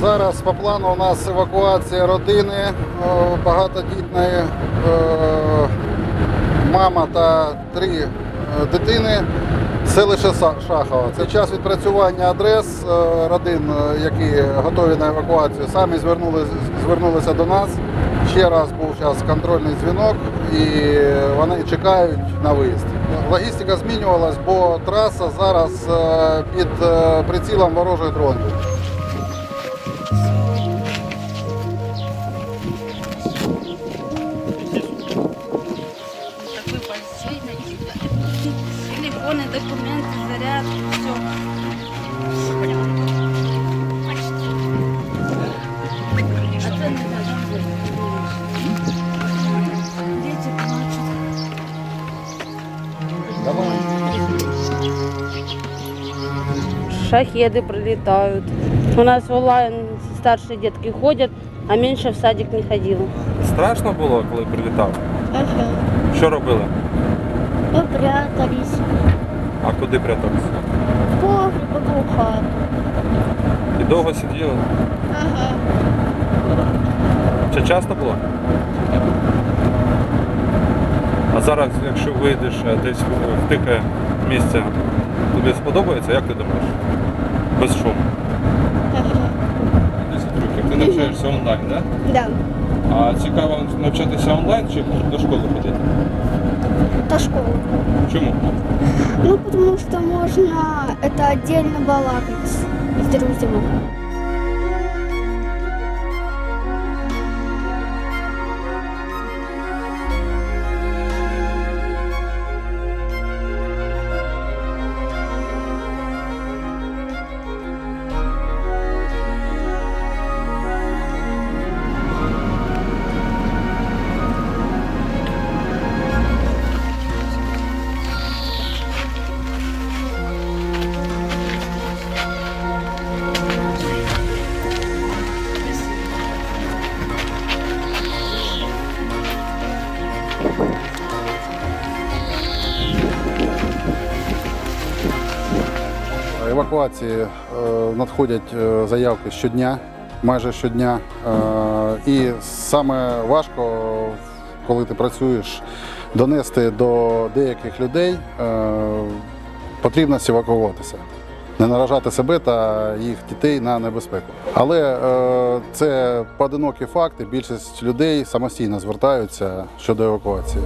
Зараз по плану у нас евакуація родини е, багатодітної, е, мама та три е, дитини. Селище Шахова. Це час відпрацювання адрес родин, які готові на евакуацію. Самі звернулися, звернулися до нас. Ще раз був зараз контрольний дзвінок, і вони чекають на виїзд. Логістика змінювалась, бо траса зараз під прицілом ворожих дронів. Такой постельный. Телефоны, документы, заряд, все. А це не важливо. Дети плачут. шахеды прилетают. У нас в онлайн старшие детки ходят, а меньше в садик не ходила. Страшно було, коли прилітав? Ага. Що робили? Попрятались. А куди пряталися? В погреб в хату. І довго сиділи? Ага. Це часто було? А зараз, якщо вийдеш е, десь в- в тихе місце, тобі сподобається, як ти думаєш? Без шуму. Ага. 10 років. Ти навчаєшся онлайн, так? Да. А цікаво навчатися онлайн чи до школи ходити? Та школа. Чому? Ну, потому что можно это отдельно балакать с друзьями. Евакуації е, надходять е, заявки щодня, майже щодня. Е, І саме важко, коли ти працюєш, донести до деяких людей, е, потрібно евакуюватися. Не наражати себе та їх дітей на небезпеку. Але е, це поодинокі факти. Більшість людей самостійно звертаються щодо евакуації.